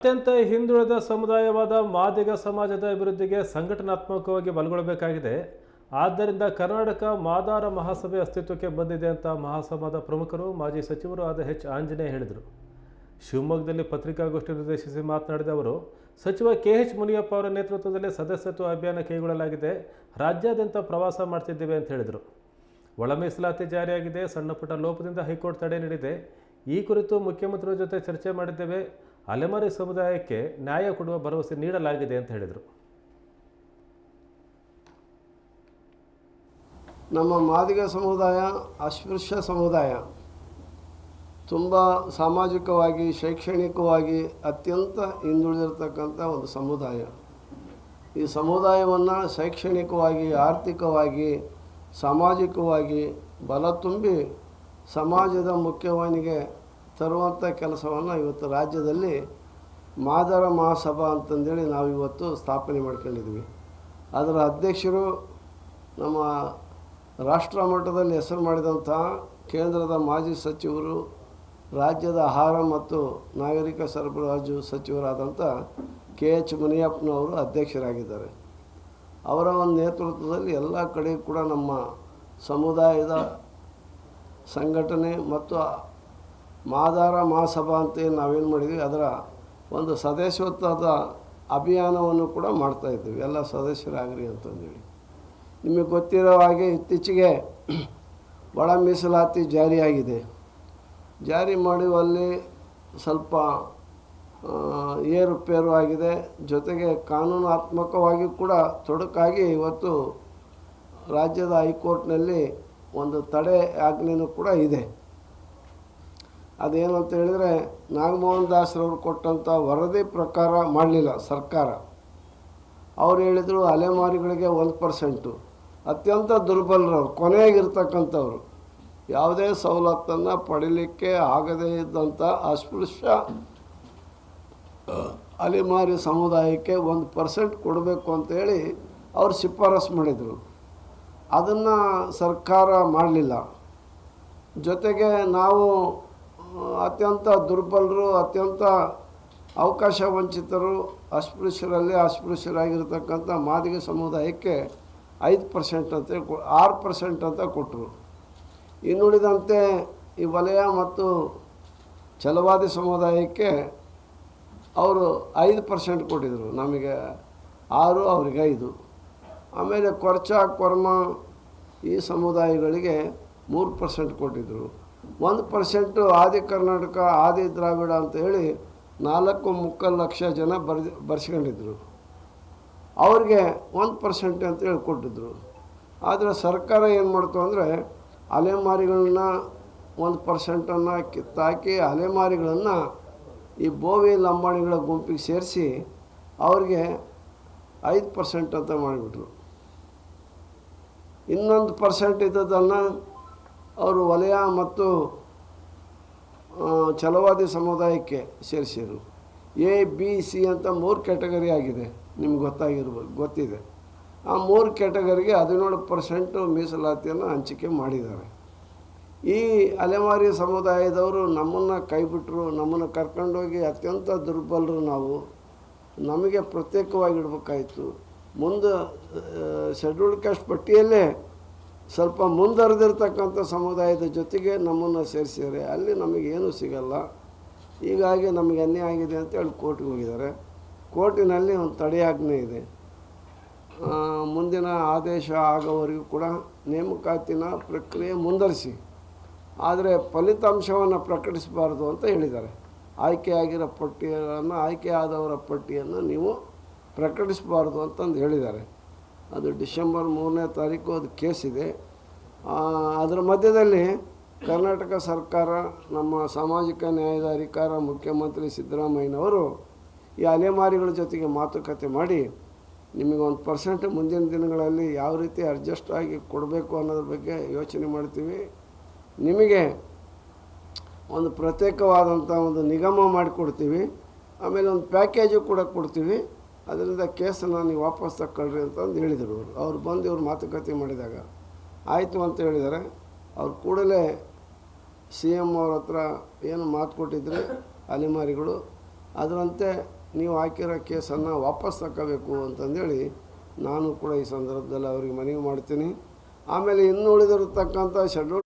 ಅತ್ಯಂತ ಹಿಂದುಳಿದ ಸಮುದಾಯವಾದ ಮಾದಿಗ ಸಮಾಜದ ಅಭಿವೃದ್ಧಿಗೆ ಸಂಘಟನಾತ್ಮಕವಾಗಿ ಬಲಗೊಳ್ಳಬೇಕಾಗಿದೆ ಆದ್ದರಿಂದ ಕರ್ನಾಟಕ ಮಾದಾರ ಮಹಾಸಭೆ ಅಸ್ತಿತ್ವಕ್ಕೆ ಬಂದಿದೆ ಅಂತ ಮಹಾಸಭಾದ ಪ್ರಮುಖರು ಮಾಜಿ ಸಚಿವರು ಆದ ಎಚ್ ಆಂಜನೇಯ ಹೇಳಿದರು. ಶಿವಮೊಗ್ಗದಲ್ಲಿ ಪತ್ರಿಕಾಗೋಷ್ಠಿ ಉದ್ದೇಶಿಸಿ ಮಾತನಾಡಿದ ಅವರು, ಸಚಿವ ಕೆ ಎಚ್ ಮುನಿಯಪ್ಪ ಅವರ ನೇತೃತ್ವದಲ್ಲಿ ಸದಸ್ಯತ್ವ ಅಭಿಯಾನ ಕೈಗೊಳ್ಳಲಾಗಿದೆ. ರಾಜ್ಯಾದ್ಯಂತ ಪ್ರವಾಸ ಮಾಡ್ತಿದ್ದೇವೆ ಅಂತ ಹೇಳಿದರು. ಒಳ ಮೀಸಲಾತಿ ಜಾರಿಯಾಗಿದೆ. ಸಣ್ಣಪುಟ್ಟ ಲೋಪದಿಂದ ಹೈಕೋರ್ಟ್ ತಡೆ ನೀಡಿದೆ. ಈ ಕುರಿತು ಮುಖ್ಯಮಂತ್ರಿಗಳ ಜೊತೆ ಚರ್ಚೆ ಮಾಡಿದ್ದೇವೆ. ಅಲೆಮಾರಿ ಸಮುದಾಯಕ್ಕೆ ನ್ಯಾಯ ಕೊಡುವ ಭರವಸೆ ನೀಡಲಾಗಿದೆ ಅಂತ ಹೇಳಿದರು. ನಮ್ಮ ಮಾದಿಗ ಸಮುದಾಯ, ಅಸ್ಪೃಶ್ಯ ಸಮುದಾಯ ತುಂಬ ಸಾಮಾಜಿಕವಾಗಿ, ಶೈಕ್ಷಣಿಕವಾಗಿ ಅತ್ಯಂತ ಹಿಂದುಳಿದಿರತಕ್ಕಂಥ ಒಂದು ಸಮುದಾಯ. ಈ ಸಮುದಾಯವನ್ನು ಶೈಕ್ಷಣಿಕವಾಗಿ, ಆರ್ಥಿಕವಾಗಿ, ಸಾಮಾಜಿಕವಾಗಿ ಬಲ ತುಂಬಿ ಸಮಾಜದ ಮುಖ್ಯವಾಹಿನಿಗೆ ತರುವಂಥ ಕೆಲಸವನ್ನು ಇವತ್ತು ರಾಜ್ಯದಲ್ಲಿ ಮಾದರ ಮಹಾಸಭಾ ಅಂತಂದೇಳಿ ನಾವು ಇವತ್ತು ಸ್ಥಾಪನೆ ಮಾಡ್ಕೊಂಡಿದ್ವಿ ಅದರ ಅಧ್ಯಕ್ಷರು ನಮ್ಮ ರಾಷ್ಟ್ರ ಮಟ್ಟದಲ್ಲಿ ಹೆಸರು ಮಾಡಿದಂಥ ಕೇಂದ್ರದ ಮಾಜಿ ಸಚಿವರು, ರಾಜ್ಯದ ಆಹಾರ ಮತ್ತು ನಾಗರಿಕ ಸರಬರಾಜು ಸಚಿವರಾದಂಥ ಕೆ ಎಚ್ ಮುನಿಯಪ್ಪನವರು ಅಧ್ಯಕ್ಷರಾಗಿದ್ದಾರೆ. ಅವರ ಒಂದು ನೇತೃತ್ವದಲ್ಲಿ ಎಲ್ಲ ಕಡೆ ಕೂಡ ನಮ್ಮ ಸಮುದಾಯದ ಸಂಘಟನೆ ಮತ್ತು ಮಾದಾರ ಮಹಾಸಭಾ ಅಂತ ಏನು ನಾವೇನು ಮಾಡಿದ್ವಿ, ಅದರ ಒಂದು ಸದಸ್ಯತ್ವದ ಅಭಿಯಾನವನ್ನು ಕೂಡ ಮಾಡ್ತಾ ಇದ್ದೀವಿ, ಎಲ್ಲ ಸದಸ್ಯರಾಗ್ರಿ ಅಂತಂದೇಳಿ. ನಿಮಗೆ ಗೊತ್ತಿರೋ ಹಾಗೆ ಇತ್ತೀಚೆಗೆ ಒಳ ಮೀಸಲಾತಿ ಜಾರಿಯಾಗಿದೆ ಜಾರಿ ಮಾಡುವಲ್ಲಿ ಸ್ವಲ್ಪ ಏರುಪೇರು ಆಗಿದೆ, ಜೊತೆಗೆ ಕಾನೂನಾತ್ಮಕವಾಗಿ ಕೂಡ ತೊಡಕಾಗಿ ಇವತ್ತು ರಾಜ್ಯದ ಹೈಕೋರ್ಟ್ನಲ್ಲಿ ಒಂದು ತಡೆ ಆಜ್ಞೆಯೂ ಕೂಡ ಇದೆ. ಅದೇನು ಅಂತ ಹೇಳಿದರೆ ನಾಗಮೋಹನ್ ದಾಸ್ರವರು ಕೊಟ್ಟಂಥ ವರದಿ ಪ್ರಕಾರ ಮಾಡಲಿಲ್ಲ ಸರ್ಕಾರ. ಅವ್ರು ಹೇಳಿದರು ಅಲೆಮಾರಿಗಳಿಗೆ ಒಂದು ಪರ್ಸೆಂಟು. ಅತ್ಯಂತ ದುರ್ಬಲರವ್ರು, ಕೊನೆಯಾಗಿರ್ತಕ್ಕಂಥವ್ರು. ಯಾವುದೇ ಸವಲತ್ತನ್ನು ಪಡೀಲಿಕ್ಕೆ ಆಗದೇ ಇದ್ದಂಥ ಅಸ್ಪೃಶ್ಯ, ಅಲೆಮಾರಿ ಸಮುದಾಯಕ್ಕೆ ಒಂದು ಪರ್ಸೆಂಟ್ ಕೊಡಬೇಕು ಅಂತೇಳಿ ಅವ್ರು ಶಿಫಾರಸು ಮಾಡಿದರು. ಅದನ್ನು ಸರ್ಕಾರ ಮಾಡಲಿಲ್ಲ. ಜೊತೆಗೆ ನಾವು ಅತ್ಯಂತ ದುರ್ಬಲರು, ಅತ್ಯಂತ ಅವಕಾಶ ವಂಚಿತರು, ಅಸ್ಪೃಶ್ಯರಲ್ಲಿ ಅಸ್ಪೃಶ್ಯರಾಗಿರ್ತಕ್ಕಂಥ ಮಾದಿಗೆ ಸಮುದಾಯಕ್ಕೆ ಐದು ಪರ್ಸೆಂಟ್ ಅಂತ ಆರು ಪರ್ಸೆಂಟ್ ಅಂತ ಕೊಟ್ಟರು. ಇನ್ನುಳಿದಂತೆ ಈ ವಲಯ ಮತ್ತು ಛಲವಾದಿ ಸಮುದಾಯಕ್ಕೆ ಅವರು ಐದು ಪರ್ಸೆಂಟ್ ಕೊಟ್ಟಿದ್ದರು ನಮಗೆ ಆರು, ಅವ್ರಿಗೆ ಐದು. ಆಮೇಲೆ ಕೊರ್ಚ, ಕೊರ್ಮ ಈ ಸಮುದಾಯಗಳಿಗೆ ಮೂರು ಪರ್ಸೆಂಟ್ ಕೊಟ್ಟಿದ್ದರು ಒಂದು ಪರ್ಸೆಂಟು ಆದಿ ಕರ್ನಾಟಕ, ಆದಿ ದ್ರಾವಿಡ ಅಂತ ಹೇಳಿ ನಾಲ್ಕು ಮುಕ್ಕಾಲು ಲಕ್ಷ ಜನ ಬರ್ ಬರ್ಸ್ಕೊಂಡಿದ್ರು. ಅವ್ರಿಗೆ ಒಂದು ಪರ್ಸೆಂಟ್ ಅಂತೇಳಿ ಕೊಟ್ಟಿದ್ರು. ಆದರೆ ಸರ್ಕಾರ ಏನು ಮಾಡ್ತು ಅಂದರೆ ಅಲೆಮಾರಿಗಳನ್ನ ಒಂದು ಪರ್ಸೆಂಟನ್ನು ಕಿತ್ತಾಕಿ ಅಲೆಮಾರಿಗಳನ್ನು ಈ ಬೋವಿ ಲಂಬಾಣಿಗಳ ಗುಂಪಿಗೆ ಸೇರಿಸಿ ಅವ್ರಿಗೆ ಐದು ಪರ್ಸೆಂಟ್ ಅಂತ ಮಾಡಿಬಿಟ್ರು. ಇನ್ನೊಂದು ಪರ್ಸೆಂಟ್ ಇದ್ದದನ್ನು ಅವರು ವಲಯ ಮತ್ತು ಛಲವಾದಿ ಸಮುದಾಯಕ್ಕೆ ಸೇರಿಸಿದರು ಎ, ಬಿ, ಸಿ ಅಂತ ಮೂರು ಕ್ಯಾಟಗರಿ ಆಗಿದೆ. ನಿಮ್ಗೆ ಗೊತ್ತಾಗಿರ್ಬೋದು, ಗೊತ್ತಿದೆ. ಆ ಮೂರು ಕ್ಯಾಟಗರಿಗೆ ಹದಿನೇಳು ಪರ್ಸೆಂಟು ಮೀಸಲಾತಿಯನ್ನು ಹಂಚಿಕೆ ಮಾಡಿದ್ದಾರೆ. ಈ ಅಲೆಮಾರಿ ಸಮುದಾಯದವರು ನಮ್ಮನ್ನು ಕೈಬಿಟ್ಟರು ನಮ್ಮನ್ನು ಕರ್ಕೊಂಡೋಗಿ ಅತ್ಯಂತ ದುರ್ಬಲರು ನಾವು. ನಮಗೆ ಪ್ರತ್ಯೇಕವಾಗಿಡಬೇಕಾಯಿತು. ಮುಂದೆ ಶೆಡ್ಯೂಲ್ಡ್ ಕಾಸ್ಟ್ ಪಟ್ಟಿಯಲ್ಲೇ ಸ್ವಲ್ಪ ಮುಂದುವರೆದಿರ್ತಕ್ಕಂಥ ಸಮುದಾಯದ ಜೊತೆಗೆ ನಮ್ಮನ್ನು ಸೇರಿಸಿದರೆ ಅಲ್ಲಿ ನಮಗೇನೂ ಸಿಗಲ್ಲ. ಹೀಗಾಗಿ ನಮಗೆ ಅನ್ಯಾಯ ಆಗಿದೆ ಅಂತೇಳಿ ಕೋರ್ಟ್ಗೆ ಹೋಗಿದ್ದಾರೆ. ಕೋರ್ಟಿನಲ್ಲಿ ಒಂದು ತಡೆಯಾಜ್ಞೆ ಇದೆ. ಮುಂದಿನ ಆದೇಶ ಆಗೋವರೆಗೂ ಕೂಡ ನೇಮಕಾತಿನ ಪ್ರಕ್ರಿಯೆ ಮುಂದರಿಸಿ ಆದರೆ ಫಲಿತಾಂಶವನ್ನು ಪ್ರಕಟಿಸಬಾರ್ದು ಅಂತ ಹೇಳಿದ್ದಾರೆ. ಆಯ್ಕೆಯಾಗಿರೋ ಪಟ್ಟಿಯನ್ನು, ಆಯ್ಕೆಯಾದವರ ಪಟ್ಟಿಯನ್ನು ನೀವು ಪ್ರಕಟಿಸಬಾರ್ದು ಅಂತಂದು ಹೇಳಿದ್ದಾರೆ. ಅದು ಡಿಸೆಂಬರ್ ಮೂರನೇ ತಾರೀಕು ಅದು ಕೇಸ್ ಇದೆ. ಅದರ ಮಧ್ಯದಲ್ಲಿ ಕರ್ನಾಟಕ ಸರ್ಕಾರ, ನಮ್ಮ ಸಾಮಾಜಿಕ ನ್ಯಾಯದ ಅಧಿಕಾರ, ಮುಖ್ಯಮಂತ್ರಿ ಸಿದ್ದರಾಮಯ್ಯನವರು ಈ ಅಲೆಮಾರಿಗಳ ಜೊತೆಗೆ ಮಾತುಕತೆ ಮಾಡಿ ನಿಮಗೆ ಒಂದು ಪರ್ಸೆಂಟ್ ಮುಂದಿನ ದಿನಗಳಲ್ಲಿ ಯಾವ ರೀತಿ ಅಡ್ಜಸ್ಟ್ ಆಗಿ ಕೊಡಬೇಕು ಅನ್ನೋದ್ರ ಬಗ್ಗೆ ಯೋಚನೆ ಮಾಡ್ತೀವಿ. ನಿಮಗೆ ಒಂದು ಪ್ರತ್ಯೇಕವಾದಂಥ ಒಂದು ನಿಗಮ ಮಾಡಿಕೊಡ್ತೀವಿ. ಆಮೇಲೆ ಒಂದು ಪ್ಯಾಕೇಜು ಕೂಡ ಕೊಡ್ತೀವಿ. ಅದರಿಂದ ಕೇಸನ್ನು ನೀವು ವಾಪಸ್ ತಗೊಳ್ರಿ ಅಂತಂದು ಹೇಳಿದರು ಅವರು. ಅವ್ರು ಬಂದು ಇವ್ರು ಮಾತುಕತೆ ಮಾಡಿದಾಗ ಆಯಿತು ಅಂತ ಹೇಳಿದ್ದಾರೆ. ಅವ್ರು ಕೂಡಲೇ ಸಿ ಎಂ ಅವ್ರ ಹತ್ರ ಏನು ಮಾತು ಕೊಟ್ಟಿದ್ರೆ ಅಲೆಮಾರಿಗಳು. ಅದರಂತೆ ನೀವು ಹಾಕಿರೋ ಕೇಸನ್ನು ವಾಪಸ್ ತಗೋಬೇಕು ಅಂತಂದೇಳಿ ನಾನು ಕೂಡ ಈ ಸಂದರ್ಭದಲ್ಲಿ ಅವರಿಗೆ ಮನವಿ ಮಾಡ್ತೀನಿ. ಆಮೇಲೆ ಇನ್ನು ಉಳಿದಿರತಕ್ಕಂಥ ಶೆಡ್ಯೂಲ್